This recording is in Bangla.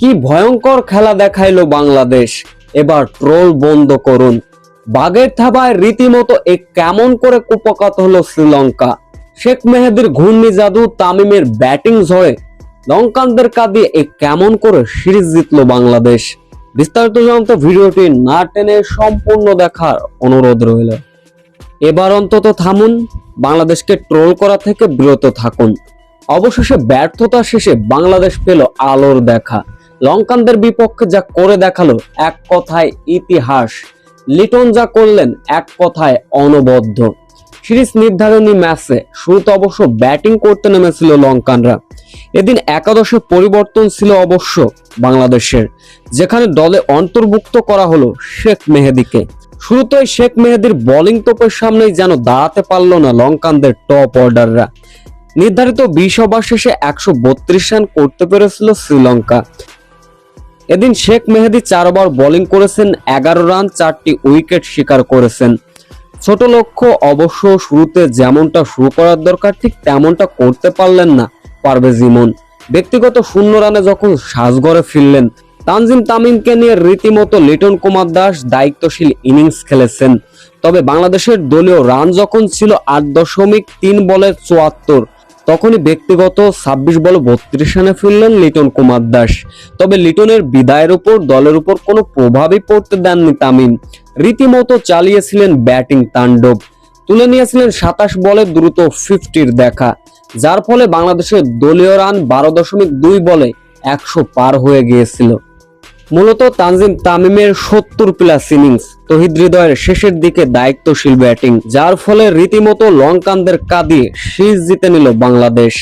কি ভয়ঙ্কর খেলা দেখাইলো বাংলাদেশ? এবার ট্রোল বন্ধ করুন। বাগের থাবায় রীতিমতো এ কেমন করে কুপকাত হলো শ্রীলঙ্কা? শেখ মেহেদির ঘূর্ণি জাদু তামিমের ব্যাটিং ঝড়ে লঙ্কানদের কাঁদিয়ে এ কেমন করে সিরিজ জিতলো বাংলাদেশ? বিস্তারিত জানতে ভিডিওটি না টেনে সম্পূর্ণ দেখার অনুরোধ রইল। এবার অন্তত থামুন, বাংলাদেশকে ট্রোল করা থেকে বিরত থাকুন। অবশেষে ব্যর্থতা শেষে বাংলাদেশ পেল আলোর দেখা। লঙ্কানদের বিপক্ষে যা করে দেখাল এক কথায় ইতিহাস। লিটন যা করলেন এক কথায় অনবদ্য। সিরিজ নির্ধারণী ম্যাচে শুরুতে অবশ্য ব্যাটিং করতে নেমেছিল লঙ্কানরা। এদিন একাদশে পরিবর্তন ছিল অবশ্য বাংলাদেশের, যেখানে দলে অন্তর্ভুক্ত করা হলো শেখ মেহেদিকে। শুরুতেই শেখ মেহেদির বোলিং তোপের সামনেই যেন দাঁড়াতে পারল না লঙ্কানদের টপ অর্ডাররা। নির্ধারিত বিশ ওভার শেষে একশো বত্রিশ রান করতে পেরেছিল শ্রীলঙ্কা। এদিন শেখ মেহেদি চার ওভার বোলিং করেছেন, এগারো রান, চারটি উইকেট শিকার করেছেন। ছোট লক্ষ্য অবশ্য শুরুতে যেমনটা শুরু করার দরকার, ঠিক তেমনটা করতে পারলেন না পারভেজ ইমন। ব্যক্তিগত শূন্য রানে যখন সাজঘরে ফিরলেন, তানজিম তামিমকে নিয়ে রীতিমতো লিটন কুমার দাস দায়িত্বশীল ইনিংস খেলেছেন। তবে বাংলাদেশের দলীয় রান যখন ছিল আট দশমিক তিন বলে চুয়াত্তর তখনই ব্যক্তিগত ছাব্বিশ বল বত্রিশ রানে ফিরলেন লিটন কুমার দাস। তবে লিটনের বিদায়ের উপর, দলের উপর কোনো প্রভাবই পড়তে দেননি তামিম। রীতিমতো চালিয়েছিলেন ব্যাটিং তাণ্ডব। তুলে নিয়েছিলেন সাতাশ বলে দ্রুত ফিফটির দেখা, যার ফলে বাংলাদেশের দলীয় রান বারো দশমিক দুই বলে একশো পার হয়ে গিয়েছিল। মূলত তানজিম তামিমের সত্তর প্লাস ইনিংস তহিদ হৃদয়ের শেষের দিকে দায়িত্বশীল ব্যাটিং, যার ফলে রীতিমতো লঙ্কানদের কাঁদিয়ে শীষ জিতে নিল বাংলাদেশ।